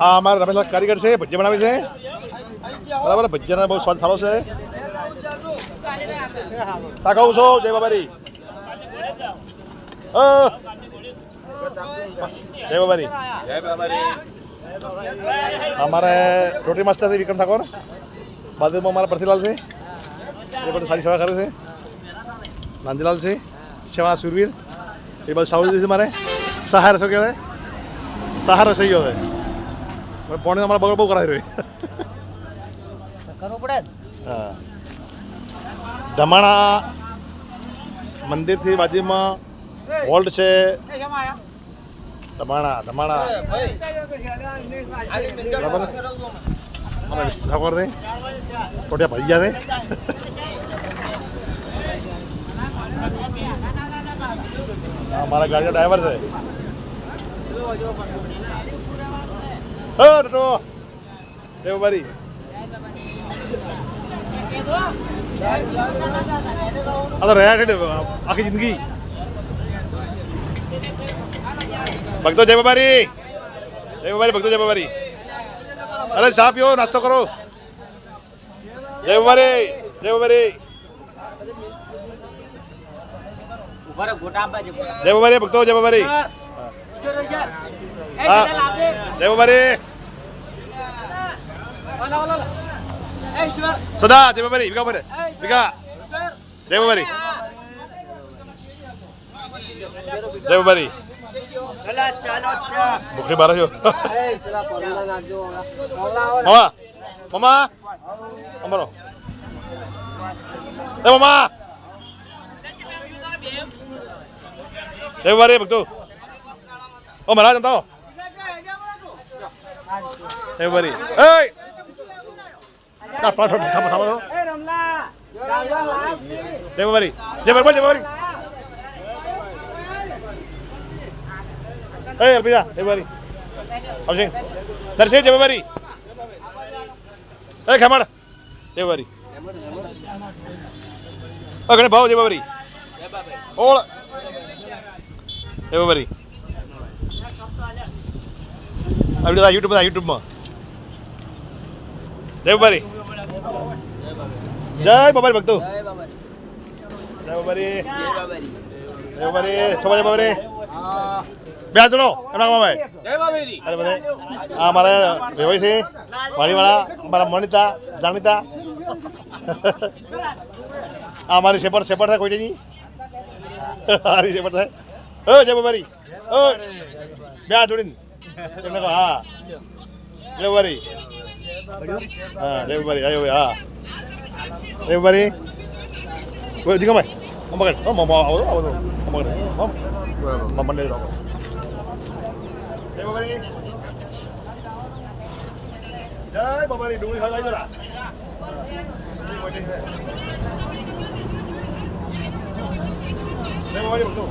આ અમારા રમેશ કારીગર છે, ભજીયા બનાવે છે. બરાબર, ભજીયાનો બહુ સ્વાદ સારો છે. તા કહું છો, જય બાબારી. અ. જય બાબારી. અમારે રોટી માસ્ટર છે વિક્રમ ઠાકોર. બાજુમાં અમારા પરથીલાલ છે. એ પણ સારી સેવા કરે છે. નાંદીલાલ છે સેવા સુરવીર. એ બધું સાઉથ છે મારે. સહાર શું કહેવાય? સહાર ગયો છે પોણી પોણે અમારા બગડ બહુ કરાવી રહ્યો કરવું પડે. હા. ધમાણા મંદિરથી બાજુમાં વોલ્ટ છે. ધમાણા ધમાણા બરાબર મને ખબર નહીં. છે ટોટિયા ભજીયા છે મારા ગાડીનો ડ્રાઈવર છે. હો ટોટો દેવબારી આ તો રહ્યા છે આખી જિંદગી. ભક્તો જય બાબારી. જય બાબારી ભક્તો જય બાબારી. અરે ચા પીઓ નાસ્તો કરો. જય બાબારી જય બાબારી. જય બાબારી ભક્તો જય બાબારી. ઈશ્વર. જય બાબારી. જય બાબારી. ઓલા, ચાલો, ચા. ભૂખરી બાર છો. મામા. મામા. અમારો. એ મામા. બાબારી ભક્તો. ઓ મહારાજ હો જય બાબારી એ ના પાઠો થાપો થાપો એ, રમલા. જય બાબારી જય બાબારી જય બાબારી એ અર્પિતા જય બાબારી આવશે દર્શે જય બાબારી એ ખેમાડ. જય બાબારી ઓ ગણે ભાવ જય બાબારી ઓળ. જય બાબારી આ વીડિયો યુટ્યુબ યુટ્યુબમાં જય બાબારી. જય બાબારી ભક્તો. જય બાબા. જય બાબારી. જય બાબારી. જય બાબારી. જય બાબારી. બે એમના બાબારી. અરે બધે. આ મારા વેવાઈ છે. વાડીવાળા મારા મણિતા જાણીતા. આ મારી શેપડ શેપડ થાય કોઈ નહીં હારી શેપડ થાય ઓ જય બાબારી. ઓ. બે જોડીને. એમને કહો હા જય બાબારી હા જય બાબારી જય બાબારી હા જય બાબારી કોઈ જીગા ભાઈ મગડ ઓ મમ્મા આવો આવો મગડ મમ્મા મને રહો જય બાબારી જય બાબારી ડુંગળી ખાવા આવી જરા જય બાબારી બધું